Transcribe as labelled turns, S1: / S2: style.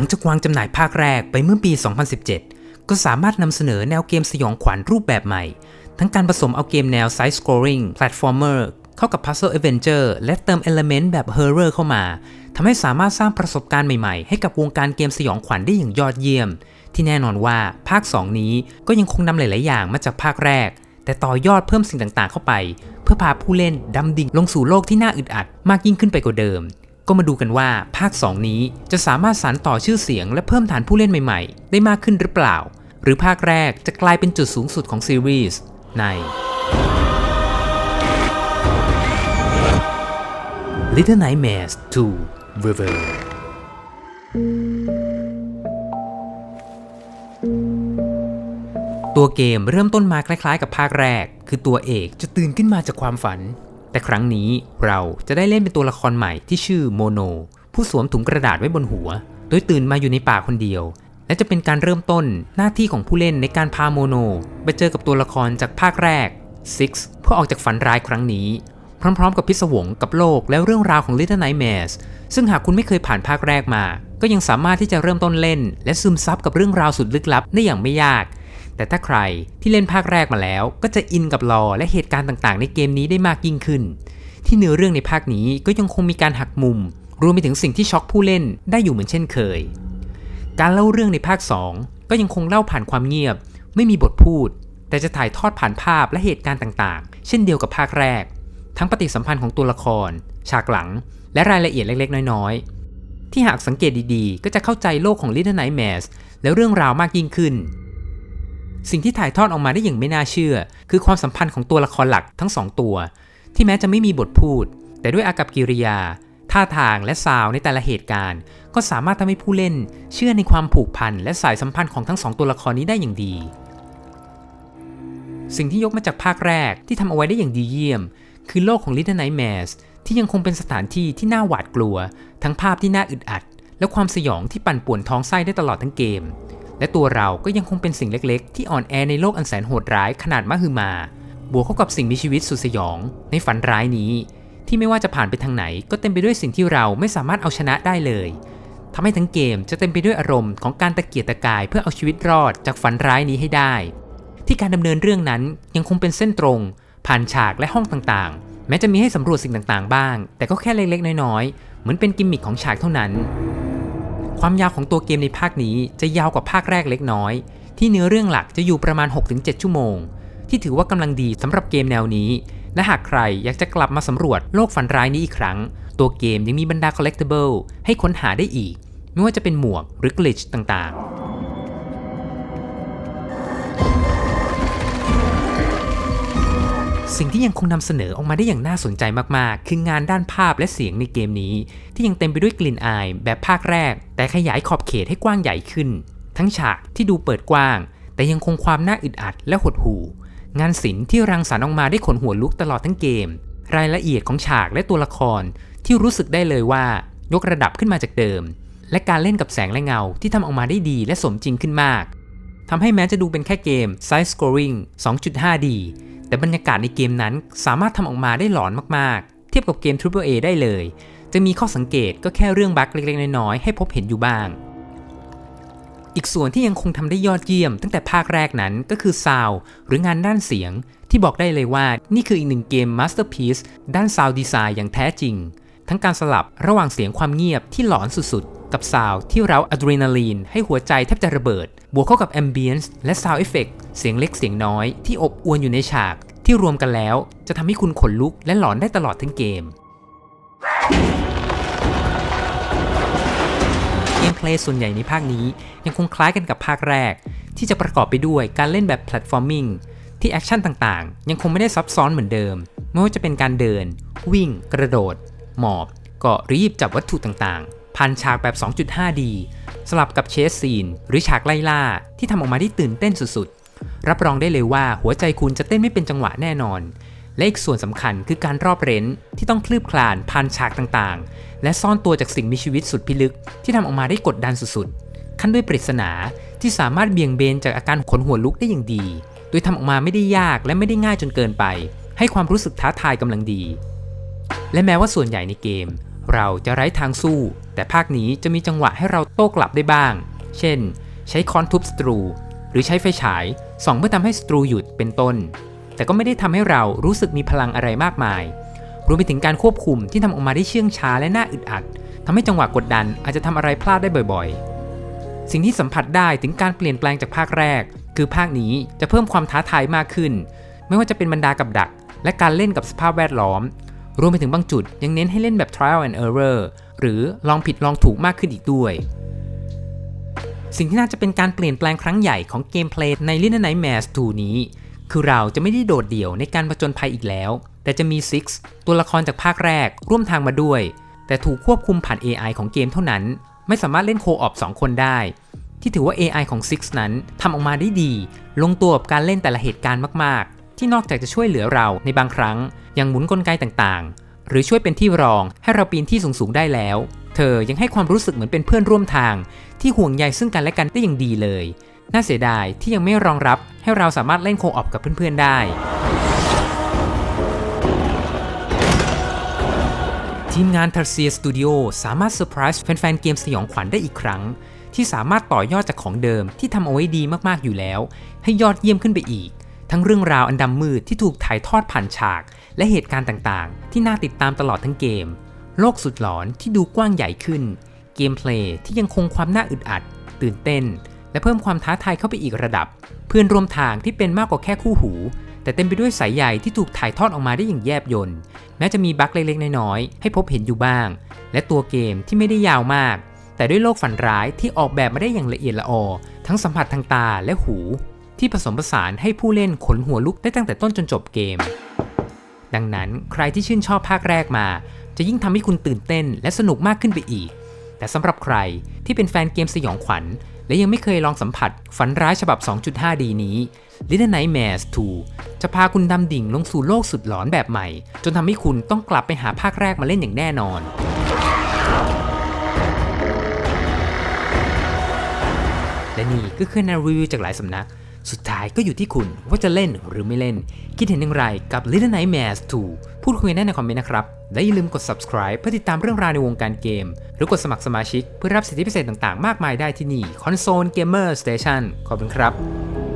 S1: ลังจากวางจำหน่ายภาคแรกไปเมื่อปี 2017 ก็สามารถนำเสนอแนวเกมสยองขวัญรูปแบบใหม่ ทั้งการผสมเอาเกมแนว Side Scrolling Platformer เข้ากับ Puzzle Adventure และเติม Element แบบ Horror เข้ามาทำให้สามารถสร้างประสบการณ์ใหม่ๆ ให้กับวงการเกมสยองขวัญได้อย่างยอดเยี่ยม ที่แน่นอนว่าภาค 2 นี้ก็ยังคงนำหลาย ๆ อย่างมาจากภาคแรก แต่ต่อยอดเพิ่มสิ่งต่างๆ เข้าไป เพื่อพาผู้เล่นดำดิ่งลงสู่โลกที่น่าอึดอัดมากยิ่งขึ้นไปกว่าเดิม ก็มาดูกันว่าภาค 2 นี้จะสามารถสานต่อชื่อเสียงและเพิ่มฐานผู้เล่นใหม่ๆ ได้มากขึ้นหรือเปล่า หรือภาคแรกจะกลายเป็นจุดสูงสุดของซีรีส์ใน Little Nightmares 2 River ตัวเกมเริ่มต้นมาคล้ายๆ กับภาคแรก คือตัวเอกจะตื่นขึ้นมาจากความฝัน แต่ครั้งนี้เราจะได้เล่นเป็นตัวละครใหม่ที่ชื่อโมโน ผู้สวมถุงกระดาษไว้บนหัว โดยตื่นมาอยู่ในป่าคนเดียว และจะเป็นการเริ่มต้นหน้าที่ของผู้เล่นในการพาโมโน ไปเจอกับตัวละครจากภาคแรก Six เพื่อออกจากฝันร้ายครั้งนี้ พร้อมๆ กับพิศวงกับโลกและเรื่องราวของ Little Nightmares ซึ่งหากคุณไม่เคยผ่านภาคแรกมา ก็ยังสามารถที่จะเริ่มต้นเล่น และซึมซับกับเรื่องราวสุดลึกลับได้อย่างไม่ยาก แต่ถ้าใครที่เล่นภาคแรกมาแล้วก็จะอินกับลอและเหตุการณ์ต่างๆ ในเกมนี้ได้มากยิ่งขึ้น ที่เนื้อเรื่องในภาคนี้ก็ยังคงมีการหักมุม รวมไปถึงสิ่งที่ช็อกผู้เล่นได้อยู่เหมือนเช่นเคย การเล่าเรื่องในภาค 2 ก็ยังคงเล่าผ่านความเงียบ ไม่มีบทพูด แต่จะถ่ายทอดผ่านภาพและเหตุการณ์ต่างๆ เช่นเดียวกับภาคแรก ทั้งปฏิสัมพันธ์ของตัวละคร ฉากหลัง และรายละเอียดเล็กๆ น้อยๆที่หากสังเกตดีๆ ก็จะเข้าใจโลกของ Little Nightmares และเรื่องราวมากยิ่งขึ้น สิ่งที่ถ่ายทอดออกมาได้อย่างไม่น่าเชื่อ คือความสัมพันธ์ของตัวละครหลักทั้งสองตัว ที่แม้จะไม่มีบทพูด แต่ด้วยอากับกิริยา ท่าทางและซาวในแต่ละเหตุการณ์ ก็สามารถทำให้ผู้เล่น เชื่อในความผูกพันและสายสัมพันธ์ของทั้งสองตัวละครนี้ได้อย่างดี สิ่งที่ยกมาจากภาคแรกที่ทำเอาไว้ได้อย่างดีเยี่ยม คือโลกของ Little Nightmares ที่ยังคงเป็นสถานที่ที่น่าหวาดกลัว ทั้งภาพที่น่าอึดอัด และความสยองที่ปั่นป่วนท้องไส้ได้ตลอดทั้งเกม และตัวเราก็ยังคงเป็นสิ่งเล็กๆ ที่อ่อนแอในโลกอันแสนโหดร้ายขนาดมหึมา บวกเข้ากับสิ่งมีชีวิตสุดสยอง ในฝันร้ายนี้ ที่ไม่ว่าจะผ่านไปทางไหน ก็เต็มไปด้วยสิ่งที่เราไม่สามารถเอาชนะได้เลยทำให้ทั้งเกมจะเต็มไปด้วยอารมณ์ของการตะเกียกตะกายเพื่อเอาชีวิตรอดจากฝันร้ายนี้ให้ได้ ที่การดำเนินเรื่องนั้นยังคงเป็นเส้นตรง ผ่านฉากและห้องต่างๆ แม้จะมีให้สำรวจสิ่งต่างๆ บ้าง แต่ก็แค่เล็กๆ น้อยๆ เหมือนเป็นกิมมิคของฉากเท่านั้น ความยาวของตัวเกมในภาคนี้จะยาวกว่าภาคแรกเล็กน้อย ที่เนื้อเรื่องหลักจะอยู่ประมาณ 6-7 ชั่วโมง ที่ถือว่ากำลังดีสำหรับเกมแนวนี้ และหากใครอยากจะกลับมาสำรวจโลกฝันร้ายนี้อีกครั้ง ตัวเกมยังมีบรรดา collectible ให้ค้นหาได้อีก ไม่ว่าจะเป็นหมวกหรือ glitch ต่างๆ สิ่งที่ยังคงนำเสนอออกมาได้อย่างน่าสนใจมากๆ คืองานด้านภาพและเสียงในเกมนี้ ที่ยังเต็มไปด้วยกลิ่นอายแบบภาคแรก แต่ขยายขอบเขตให้กว้างใหญ่ขึ้น ทั้งฉากที่ดูเปิดกว้าง แต่ยังคงความน่าอึดอัดและหดหู่ งานศิลป์ที่รังสรรค์ออกมาได้ขนหัวลุกตลอดทั้งเกม รายละเอียดของฉากและตัวละคร ที่รู้สึกได้เลยว่ายกระดับขึ้นมาจากเดิม และการเล่นกับแสงและเงาที่ทำออกมาได้ดีและสมจริงขึ้นมากทำให้แม้จะดูเป็นแค่เกม Side Scrolling 2.5D แต่บรรยากาศในเกมนั้นสามารถทำออกมาได้หลอนมากๆ เทียบกับเกม AAA ได้เลย จะมีข้อสังเกตก็แค่เรื่องบั๊กเล็กๆ น้อยๆ ให้พบเห็นอยู่บ้าง อีกส่วนที่ยังคงทำได้ยอดเยี่ยม ตั้งแต่ภาคแรกนั้นก็คือซาวหรืองานด้านเสียง ที่บอกได้เลยว่านี่คืออีกหนึ่งเกมมาสเตอร์พีซด้านซาวดีไซน์อย่างแท้จริง ทั้งการสลับระหว่างเสียงความเงียบที่หลอนสุดๆ กับซาวที่เราอะดรีนาลีนให้หัวใจแทบจะระเบิด บวกเข้ากับแอมเบียนซ์และซาวเอฟเฟกเสียงเล็กเสียงน้อยที่อบอวลอยู่ในฉาก ที่รวมกันแล้วจะทำให้คุณขนลุกและหลอนได้ตลอดทั้งเกมเกมเพลย์ส่วนใหญ่ในภาคนี้ยังคงคล้ายกันกับภาคแรก ที่จะประกอบไปด้วยการเล่นแบบแพลตฟอร์มิงที่แอคชั่นต่างๆ ยังคงไม่ได้ซับซ้อนเหมือนเดิม ไม่ว่าจะเป็นการเดิน วิ่ง กระโดด หมอบ เกาะหรือหยิบจับวัตถุต่างๆ ผ่านฉากแบบ 2.5D สลับกับเชสซีน หรือฉากไล่ล่าที่ทำออกมาได้ตื่นเต้นสุดๆ รับรองได้เลยว่าหัวใจคุณจะเต้นไม่เป็นจังหวะแน่นอน และอีกส่วนสำคัญคือการรอบเร้นที่ต้องคลืบคลานผ่านฉากต่างๆ และซ่อนตัวจากสิ่งมีชีวิตสุดพิลึกที่ทำออกมาได้กดดันสุดๆ ขั้นด้วยปริศนาที่สามารถเบี่ยงเบนจากอาการขนหัวลุกได้อย่างดี โดยทำออกมาไม่ได้ยากและไม่ได้ง่ายจนเกินไป ให้ความรู้สึกท้าทายกำลังดี และแม้ว่าส่วนใหญ่ในเกม เราจะไร้ทางสู้ แต่ภาคนี้จะมีจังหวะให้เราโต้กลับได้บ้าง เช่น ใช้ค้อนทุบศัตรู หรือใช้ไฟฉายส่องเพื่อทำให้ศัตรูหยุดเป็นต้น แต่ก็ไม่ได้ทำให้เรารู้สึกมีพลังอะไรมากมาย รวมไปถึงการควบคุมที่ทำออกมาได้เชื่องช้าและน่าอึดอัดทำให้จังหวะกดดันอาจจะทำอะไรพลาดได้บ่อยๆ สิ่งที่สัมผัสได้ถึงการเปลี่ยนแปลงจากภาคแรก คือภาคนี้จะเพิ่มความท้าทายมากขึ้น ไม่ว่าจะเป็นบรรดากับดัก และการเล่นกับสภาพแวดล้อม รวมไปถึงบางจุดยังเน้นให้เล่นแบบ trial and error หรือลองผิดลองถูกมากขึ้นอีกด้วย สิ่งที่น่าจะเป็นการเปลี่ยนแปลงครั้งใหญ่ของเกมเพลย์ใน Little Nightmares 2 นี้ คือเราจะไม่ได้โดดเดี่ยวในการผจญภัยอีกแล้ว แต่จะมี Six ตัวละครจากภาคแรก ร่วมทางมาด้วย แต่ถูกควบคุมผ่าน AI ของเกมเท่านั้น ไม่สามารถเล่นโคออป2คนได้ ที่ถือว่า AI ของ Six นั้นทำออกมาได้ดี ลงตัวกับการเล่นแต่ละเหตุการณ์มากๆ ที่นอกจากจะช่วยเหลือเราในบางครั้ง ยังหมุนกลไกต่างๆ หรือช่วยเป็นที่รองให้เราปีนที่สูงๆได้แล้ว เธอยังให้ความรู้สึกเหมือนเป็นเพื่อนร่วมทาง ที่ห่วงใยซึ่งกันและกันได้อย่างดีเลย น่าเสียดายที่ยังไม่รองรับให้เราสามารถเล่นโคออปกับเพื่อนๆได้ ทีมงาน t a r s i a Studio สามารถเซอร์ไพรส์แฟนๆเกมสยองขวัญได้อีกครั้งที่สามารถต่อยอดจากของเดิมที่ทำเอาไว้ดีมากๆอยู่แล้ว ให้ยอดเยี่ยมขึ้นไปอีก ทั้งเรื่องราวอันดำมืดที่ถูกถ่ายทอดผ่านฉาก และเหตุการณ์ต่างๆ ที่น่าติดตามตลอดทั้งเกม โลกสุดหลอนที่ดูกว้างใหญ่ขึ้น เกมเพลย์ที่ยังคงความน่าอึดอัด ตื่นเต้น และเพิ่มความท้าทายเข้าไปอีกระดับ เพื่อนร่วมทางที่เป็นมากกว่าแค่คู่หู แต่เต็มไปด้วยสายใยที่ถูกถ่ายทอดออกมาได้อย่างแยบยลแม้จะมีบั๊กเล็กๆน้อยๆให้พบเห็นอยู่บ้าง และตัวเกมที่ไม่ได้ยาวมาก แต่ด้วยโลกฝันร้ายที่ออกแบบมาได้อย่างละเอียดละออทั้งสัมผัสทางตาและหู ที่ผสมผสานให้ผู้เล่นขนหัวลุกได้ตั้งแต่ต้นจนจบเกม ดังนั้นใครที่ชื่นชอบภาคแรกมา จะยิ่งทำให้คุณตื่นเต้นและสนุกมากขึ้นไปอีก แต่สำหรับใครที่เป็นแฟนเกมสยองขวัญ และยังไม่เคยลองสัมผัสฝันร้ายฉบับ 2.5D นี้ Little Nightmares 2 จะพาคุณดำดิ่งลงสู่โลกสุดหลอนแบบใหม่ จนทำให้คุณต้องกลับไปหาภาคแรกมาเล่นอย่างแน่นอนและนี่ก็คือแนวรีวิวจากหลายสำนัก สุดท้ายก็อยู่ที่คุณว่าจะเล่นหรือไม่เล่น คิดเห็นอย่างไรกับ Little Nightmares 2 พูดคุยได้ในคอมเมนต์นะครับ และอย่าลืมกด subscribe เพื่อติดตามเรื่องราวในวงการเกม หรือกดสมัครสมาชิกเพื่อรับสิทธิพิเศษต่างๆ มากมายได้ที่นี่ Console Gamer Station ขอบคุณครับ